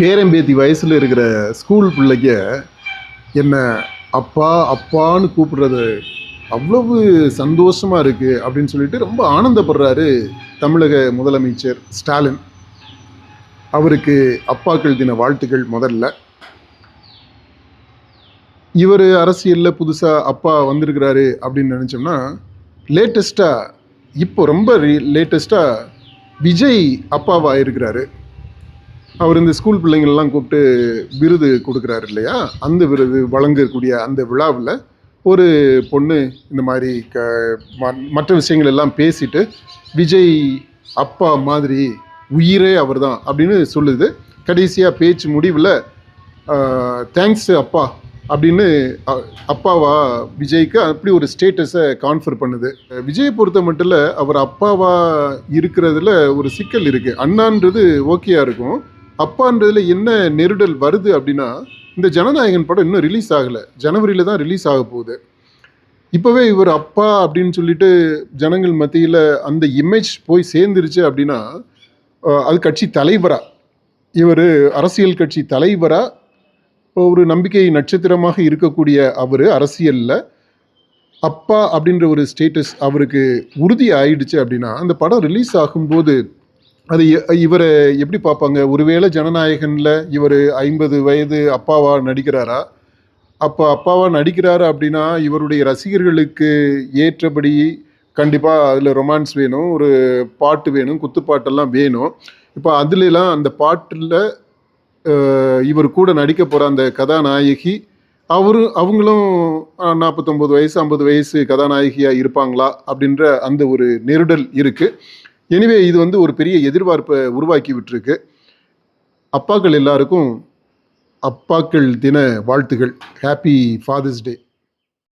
பேரம்பேத்தி வயசில் இருக்கிற ஸ்கூல் பிள்ளைங்க என்ன அப்பா அப்பான்னு கூப்பிடுறது அவ்வளவு சந்தோஷமாக இருக்குது அப்படின்னு சொல்லிட்டு ரொம்ப ஆனந்தப்படுறாரு தமிழக முதலமைச்சர் ஸ்டாலின். அவருக்கு அப்பாக்கள் தின வாழ்த்துக்கள் முதல்ல. இவர் அரசியலில் புதுசாக அப்பா வந்திருக்கிறாரு அப்படின்னு நினச்சோம்னா லேட்டஸ்ட்டாக இப்போ ரொம்ப லேட்டஸ்ட்டாக விஜய் அப்பாவாக இருக்கிறாரு. அவர் இந்த ஸ்கூல் பிள்ளைங்கள்லாம் கூப்பிட்டு விருது கொடுக்குறாரு இல்லையா? அந்த விருது வழங்கக்கூடிய அந்த விழாவில் ஒரு பொண்ணு இந்த மாதிரி க ம- மற்ற விஷயங்கள் எல்லாம் பேசிட்டு விஜய் அப்பா மாதிரி உயிரே அவர் தான் அப்படின்னு சொல்லுது. கடைசியாக பேச்சு முடிவில் தேங்க்ஸ் அப்பா அப்படின்னு அப்பாவா விஜய்க்கு அப்படி ஒரு ஸ்டேட்டஸை கான்ஃபர் பண்ணுது. விஜயை பொறுத்த மட்டும் இல்லை அவர் அப்பாவா இருக்கிறதுல ஒரு சிக்கல் இருக்குது அண்ணான்றது ஓகேயா இருக்கும். அப்பான்றதுல என்ன நெருடல் வருது அப்படின்னா இந்த ஜனநாயகன் படம் இன்னும் ரிலீஸ் ஆகலை. ஜனவரியில் தான் ரிலீஸ் ஆக போகுது. இப்போவே இவர் அப்பா அப்படின்னு சொல்லிட்டு ஜனங்கள் மத்தியில் அந்த இமேஜ் போய் சேர்ந்துருச்சு அப்படின்னா அது கட்சி தலைவராக இவர் அரசியல் கட்சி தலைவராக ஒரு நம்பிக்கை நட்சத்திரமாக இருக்கக்கூடிய அவர் அரசியலில். அப்பா அப்படின்ற ஒரு ஸ்டேட்டஸ் அவருக்கு உறுதி ஆயிடுச்சு அப்படின்னா அந்த படம் ரிலீஸ் ஆகும்போது அது இவரை எப்படி பார்ப்பாங்க? ஒருவேளை ஜனநாயகனில் இவர் ஐம்பது வயது அப்பாவா நடிக்கிறாரா? அப்போ அப்பாவா நடிக்கிறாரு அப்படின்னா இவருடைய ரசிகர்களுக்கு ஏற்றபடி கண்டிப்பாக அதில் ரொமான்ஸ் வேணும் ஒரு பாட்டு வேணும் குத்துப்பாட்டெல்லாம் வேணும். இப்போ அதுலலாம் அந்த பாட்டில் இவர் கூட நடிக்க போகிற அந்த கதாநாயகி அவரும் அவங்களும் நாற்பத்தொம்பது வயசு ஐம்பது வயசு கதாநாயகியாக இருப்பாங்களா அப்படின்ற அந்த ஒரு நெருடல் இருக்குது எனிவே இது வந்து ஒரு பெரிய எதிர்பார்ப்பை உருவாக்கி விட்டுருக்கு. அப்பாக்கள் எல்லாருக்கும் அப்பாக்கள் தின வாழ்த்துகள். ஹாப்பி ஃபாதர்ஸ் டே